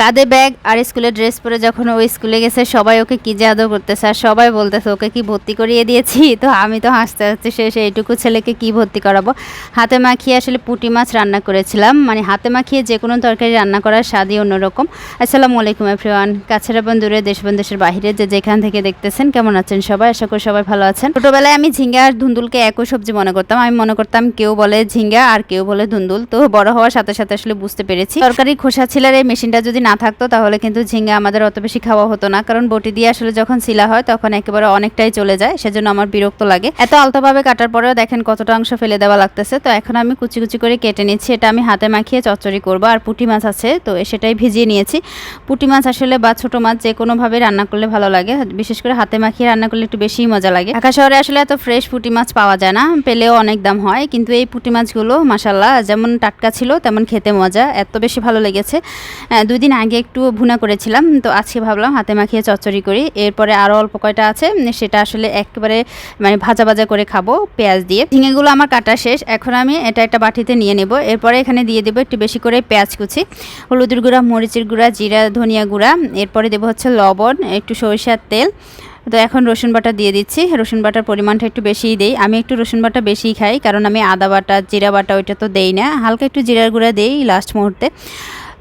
কাঁধে ব্যাগ আর স্কুলের ড্রেস পরে যখন ও স্কুলে গেছে, সবাই ওকে কি আদর করতেছে আর সবাই বলতেছে, ওকে কি ভর্তি করিয়ে দিয়েছি? তো আমি তো হাসতে হাসতে সে এইটুকু ছেলেকে কি ভর্তি করাবো? হাতে মাখিয়ে আসলে পুঁটি মাছ রান্না করেছিলাম। মানে হাতে মাখিয়ে যে কোনো তরকারি রান্না করার স্বাদই অন্যরকম। আসসালামু আলাইকুম এভরিওয়ান কাছের এবং দূরে দেশ দেশের বাইরে যে যেখান থেকে দেখতেছেন, কেমন আছেন সবাই? আশা করি সবাই ভালো আছেন। ছোটোবেলায় আমি ঝিঙ্গা আর ধুন্দুলকে একই সবজি মনে করতাম। আমি মনে করতাম কেউ বলে ঝিঙ্গা আর কেউ বলে ধুন্দুল। তো বড় হওয়ার সাথে সাথে আসলে বুঝতে পেরেছি। তরকারি খোসা ছিলার এই মেশিনটা যদি না থাকতো তাহলে কিন্তু ঝিঙ্গা আমাদের অত বেশি খাওয়া হতো না। কারণ বটি দিয়ে আসলে যখন সিলা হয় তখন একেবারে অনেকটাই চলে যায় সেজন্য আমার বিরক্ত লাগে। এত আলতোভাবে কাটার পরেও দেখেন কতটা অংশ ফেলে দেওয়া লাগতেছে। তো এখন আমি কুচি কুচি করে কেটে নিচ্ছি। এটা আমি হাতে মাখিয়ে চচ্চড়ি করব। আর পুঁটি মাছ আছে তো সেটাই ভিজিয়ে নিয়েছি। পুঁটি মাছ আসলে বা ছোটো মাছ যে কোনোভাবে রান্না করলে ভালো লাগে। বিশেষ করে হাতে মাখিয়ে রান্না করলে একটু বেশিই মজা লাগে। ঢাকা শহরে আসলে এত ফ্রেশ পুঁটি মাছ পাওয়া যায় না। পেলেও অনেক দাম হয়। কিন্তু এই পুঁটি মাছগুলো মাসাল্লাহ যেমন টাটকা ছিল তেমন খেতে মজা। এত বেশি ভালো লেগেছে। আহ, দুই দিন আগে একটু ভুনা করেছিলাম, তো আজকে ভাবলাম হাতে মাখিয়ে চচ্চড়ি করি। এরপরে আরও অল্প কয়টা আছে, সেটা আসলে একেবারে মানে ভাজা ভাজা করে খাব পেঁয়াজ দিয়ে। ঝিঙেগুলো আমার কাটা শেষ, এখন আমি এটা একটা বাটিতে নিয়ে নেব। এরপরে এখানে দিয়ে দেবো একটু বেশি করে পেঁয়াজ কুচি, হলুদের গুঁড়া, মরিচের গুঁড়া, জিরা, ধনিয়া গুঁড়া। এরপরে দেবো হচ্ছে লবণ, একটু সরিষার তেল। তো এখন রসুন বাটা দিয়ে দিচ্ছি। রসুন বাটার পরিমাণটা একটু বেশিই দেই। আমি একটু রসুন বাটা বেশিই খাই, কারণ আমি আদা বাটা, জিরা বাটা ওইটা তো দেই না। হালকা একটু জিরার গুঁড়া দেই লাস্ট মুহূর্তে।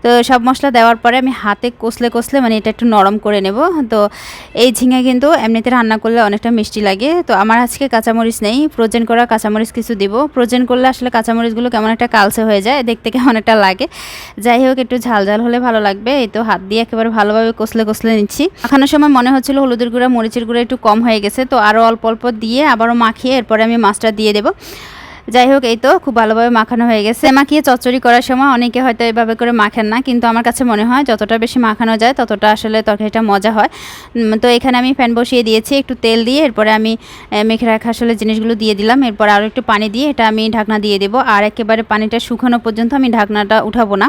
তো সব মশলা দেওয়ার পরে আমি হাতে কষলে কষলে মানে এটা একটু নরম করে নেব। তো এই ঝিঙে কিন্তু এমনিতে রান্না করলে অনেকটা মিষ্টি লাগে। তো আমার আজকে কাঁচামরিচ নেই। প্রোজেন করা কাঁচামরিচ কিছু দিব। প্রোজেন করলে আসলে কাঁচামরিচগুলো কেমন একটা কালসে হয়ে যায়, দেখতে কেমন একটা লাগে। যাই হোক, একটু ঝাল ঝাল হলে ভালো লাগবে। এই তো হাত দিয়ে একেবারে ভালোভাবে কষলে কষলে নিচ্ছি। মাখানোর সময় মনে হচ্ছিল হলুদের গুঁড়া, মরিচের গুঁড়া একটু কম হয়ে গেছে। তো আরও অল্প অল্প দিয়ে আবারও মাখিয়ে এরপরে আমি মাছটা দিয়ে দেবো। যাই হোক এই তো খুব ভালোভাবে মাখানো হয়ে গেছে। মাখিয়ে চচ্চড়ি করার সময় অনেকে হয়তো এভাবে করে মাখেন না, কিন্তু আমার কাছে মনে হয় যতটা বেশি মাখানো যায় ততটা আসলে তরকারিটা মজা হয়। তো এখানে আমি ফ্যান বসিয়ে দিয়েছি, একটু তেল দিয়ে এরপরে আমি মেখে রাখা আসলে জিনিসগুলো দিয়ে দিলাম। এরপর আরও একটু পানি দিয়ে এটা আমি ঢাকনা দিয়ে দেবো। আর একেবারে পানিটা শুকানো পর্যন্ত আমি ঢাকনাটা উঠাবো না।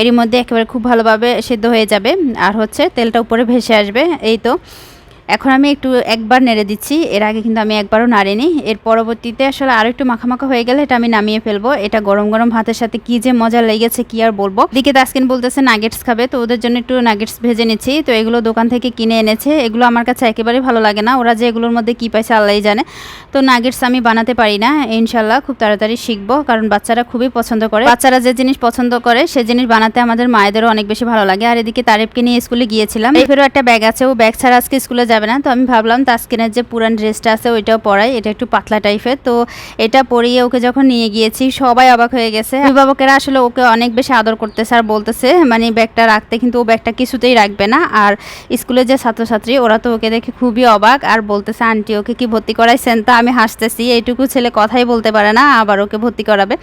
এরই মধ্যে একেবারে খুব ভালোভাবে সেদ্ধ হয়ে যাবে। আর হচ্ছে তেলটা উপরে ভেসে আসবে, এই তো। এখন আমি একটু একবার নেড়ে দিচ্ছি। এর আগে কিন্তু আমি একবারও নাড়িনি। এর পরবর্তীতে আসলে আরও একটু মাখামাখা হয়ে গেলে এটা আমি নামিয়ে ফেলব। এটা গরম গরম ভাতের সাথে কি যে মজা লেগেছে কি আর বলব। দিকে তাসকিন বলতেছে নাগেটস খাবে। তো ওদের জন্য একটু নাগেটস ভেজে নিচ্ছি। তো এগুলো দোকান থেকে কিনে এনেছে। এগুলো আমার কাছে একেবারেই ভালো লাগে না। ওরা যে এগুলোর মধ্যে কি পাইছে আল্লাহই জানে। তো নাগেটস আমি বানাতে পারি না। ইনশাল্লাহ খুব তাড়াতাড়ি শিখব। কারণ বাচ্চারা খুবই পছন্দ করে। বাচ্চারা যে জিনিস পছন্দ করে, সে জিনিস বানাতে আমাদের মায়েদেরও অনেক বেশি ভালো লাগে। আর এদিকে তারিফকে নিয়ে স্কুলে গিয়েছিলাম। এরপরেও একটা ব্যাগ আছে। ও ব্যাগ ছাড়া আজকে স্কুলে যাবে না। তো আমি ভাবলাম তাস্কিনের যে পুরান ড্রেসটা আছে ওইটাও পরাই। এটা একটু পাতলা টাইপের। তো এটা পরিয়ে ওকে যখন নিয়ে গিয়েছি, সবাই অবাক হয়ে গেছে। অভিভাবকেরা আসলে ওকে অনেক বেশি আদর করতেছে আর বলতেছে মানে ব্যাগটা রাখতে কিন্তু ও ব্যাগটা কিছুতেই রাখবে না। আর স্কুলের যে ছাত্রছাত্রী, ওরা তো ওকে দেখে খুবই অবাক আর বলতেছে, আন্টি, ওকে কি ভর্তি করাইছেন? তো আমি হাসতেছি, এইটুকু ছেলে কথাই বলতে পারে না, আবার ওকে ভর্তি করাবে।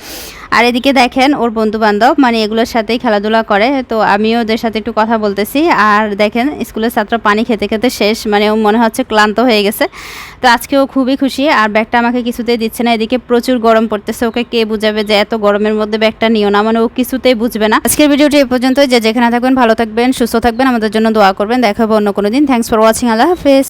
আর এদিকে দেখেন ওর বন্ধু বান্ধব মানে এগুলোর সাথেই খেলাধুলা করে। তো আমিও ওদের সাথে একটু কথা বলতেছি। আর দেখেন, স্কুলের ছাত্র পানি খেতে খেতে শেষ মানে ও মনে হচ্ছে ক্লান্ত হয়ে গেছে। তো আজকেও খুবই খুশি। আর ব্যাগটা আমাকে কিছুতেই দিচ্ছে না। এদিকে প্রচুর গরম পড়তেছে। ওকে কে বুঝাবে যে এত গরমের মধ্যে ব্যাগটা নিও না? মানে ও কিছুতেই বুঝবে না। আজকের ভিডিওটি এ পর্যন্ত যে যেখানে থাকবেন ভালো থাকবেন, সুস্থ থাকবেন। আমাদের জন্য দোয়া করবেন। দেখা হবে অন্য কোনো দিন। থ্যাংকস ফর ওয়াচিং আল্লাহ হাফেজ।